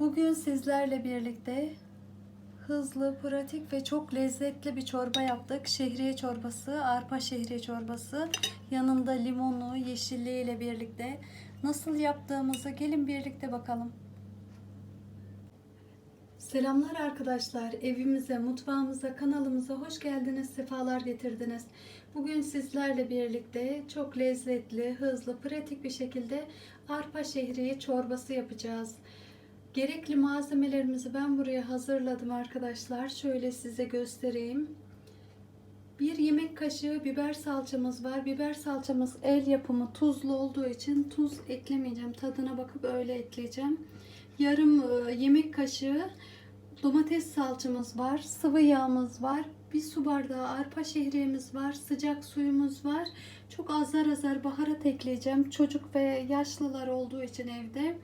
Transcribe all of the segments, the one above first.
Bugün sizlerle birlikte hızlı, pratik ve çok lezzetli bir çorba yaptık. Şehriye çorbası, arpa şehriye çorbası. Yanında limonu, yeşilliği ile birlikte. Nasıl yaptığımızı gelin birlikte bakalım. Selamlar arkadaşlar. Evimize, mutfağımıza, kanalımıza hoş geldiniz, sefalar getirdiniz. Bugün sizlerle birlikte çok lezzetli, hızlı, pratik bir şekilde arpa şehriye çorbası yapacağız. Gerekli malzemelerimizi ben buraya hazırladım arkadaşlar. Şöyle size göstereyim. Bir yemek kaşığı biber salçamız var. Biber salçamız el yapımı tuzlu olduğu için tuz eklemeyeceğim. Tadına bakıp öyle ekleyeceğim. Yarım e, yemek kaşığı domates salçamız var. Sıvı yağımız var. Bir su bardağı arpa şehriyemiz var. Sıcak suyumuz var. Çok azar azar baharat ekleyeceğim. Çocuk ve yaşlılar olduğu için evde.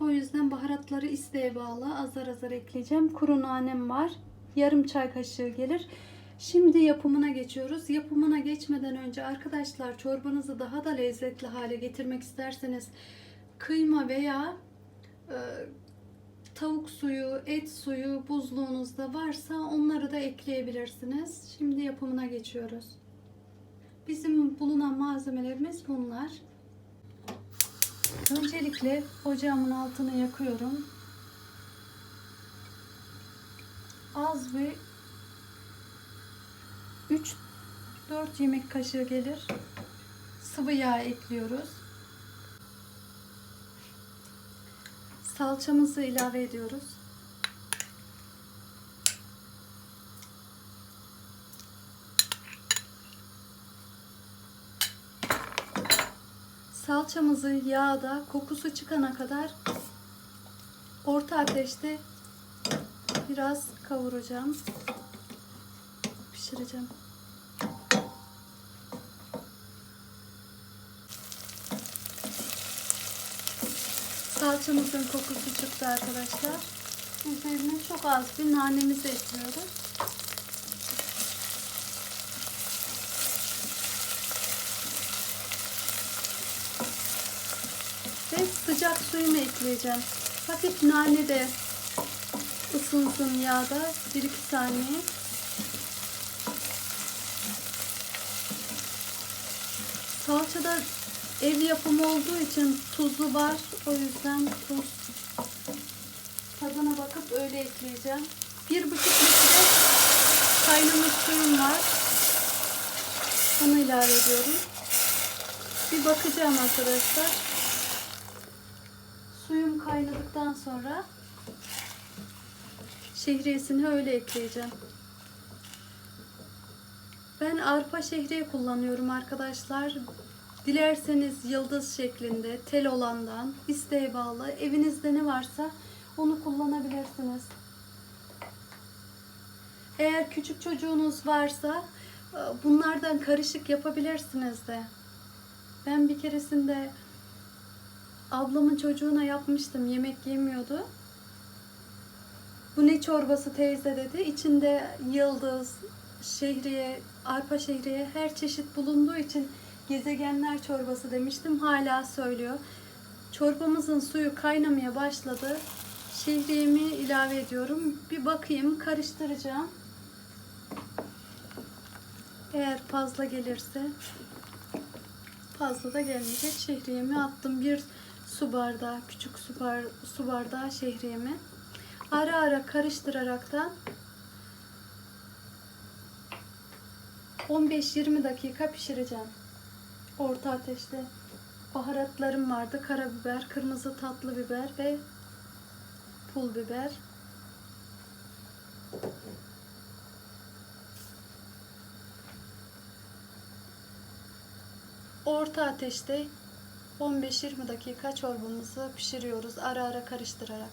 O yüzden baharatları isteğe bağlı azar azar ekleyeceğim. Kuru nanem var. Yarım çay kaşığı gelir. Şimdi yapımına geçiyoruz. Yapımına geçmeden önce arkadaşlar çorbanızı daha da lezzetli hale getirmek isterseniz kıyma veya e, tavuk suyu, et suyu buzluğunuzda varsa onları da ekleyebilirsiniz. Şimdi yapımına geçiyoruz. Bizim bulunan malzemelerimiz bunlar. Öncelikle ocağımın altını yakıyorum. Az bir 3 4 yemek kaşığı gelir. Sıvı yağ ekliyoruz. Salçamızı ilave ediyoruz. Salçamızı yağda kokusu çıkana kadar orta ateşte biraz kavuracağım. Pişireceğim. Salçamızın kokusu çıktı arkadaşlar. Üzerine çok az bir nanemizi ekliyoruz. Ve sıcak suyumu ekleyeceğim. Hafif nane de ısınsın yağda 1-2 saniye. Salçada ev yapımı olduğu için tuzlu var. O yüzden tuz tadına bakıp öyle ekleyeceğim. Bir buçuk litre kaynamış suyum var. Onu ilave ediyorum. Bir bakacağım arkadaşlar. Suyum kaynadıktan sonra şehriyesini öyle ekleyeceğim. Ben arpa şehriye kullanıyorum arkadaşlar. Dilerseniz yıldız şeklinde, tel olandan, isteğe bağlı. Evinizde ne varsa onu kullanabilirsiniz. Eğer küçük çocuğunuz varsa e, bunlardan karışık yapabilirsiniz de. Ben bir keresinde ablamın çocuğuna yapmıştım. Yemek yemiyordu. Bu ne çorbası teyze dedi. İçinde yıldız, şehriye, arpa şehriye her çeşit bulunduğu için gezegenler çorbası demiştim. Hala söylüyor. Çorbamızın suyu kaynamaya başladı. Şehriyemi ilave ediyorum. Bir bakayım, karıştıracağım. Eğer fazla gelirse fazla da gelmeyecek. Şehriyemi attım. Bir su bardağı, küçük su, bar, su bardağı şehriyemi. Ara ara karıştıraraktan 15-20 dakika pişireceğim. Orta ateşte. Baharatlarım vardı. Karabiber, kırmızı tatlı biber ve pul biber. Orta ateşte 15-20 dakika çorbamızı pişiriyoruz ara ara karıştırarak.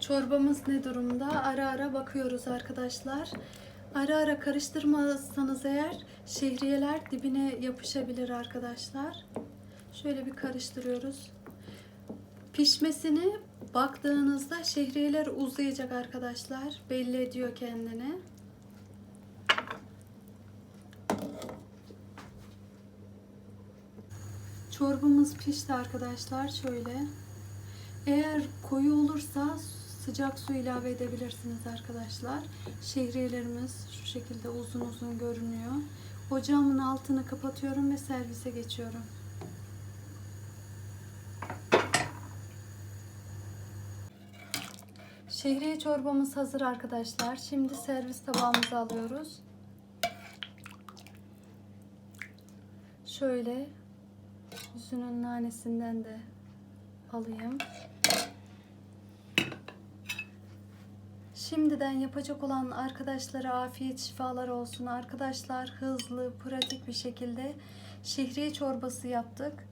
Çorbamız ne durumda? Ara ara bakıyoruz arkadaşlar. Ara ara karıştırmazsanız eğer şehriyeler dibine yapışabilir arkadaşlar. Şöyle bir karıştırıyoruz. Pişmesini baktığınızda şehriyeler uzayacak arkadaşlar. Belli ediyor kendini. Çorbamız pişti arkadaşlar. Şöyle. Eğer koyu olursa sıcak su ilave edebilirsiniz arkadaşlar. Şehriyelerimiz şu şekilde uzun uzun görünüyor. Ocağımın altını kapatıyorum ve servise geçiyorum. Şehriye çorbamız hazır arkadaşlar. Şimdi servis tabağımıza alıyoruz. Şöyle üzünün nanesinden de alayım. Şimdiden yapacak olan arkadaşlara afiyet şifalar olsun. Arkadaşlar hızlı, pratik bir şekilde şehriye çorbası yaptık.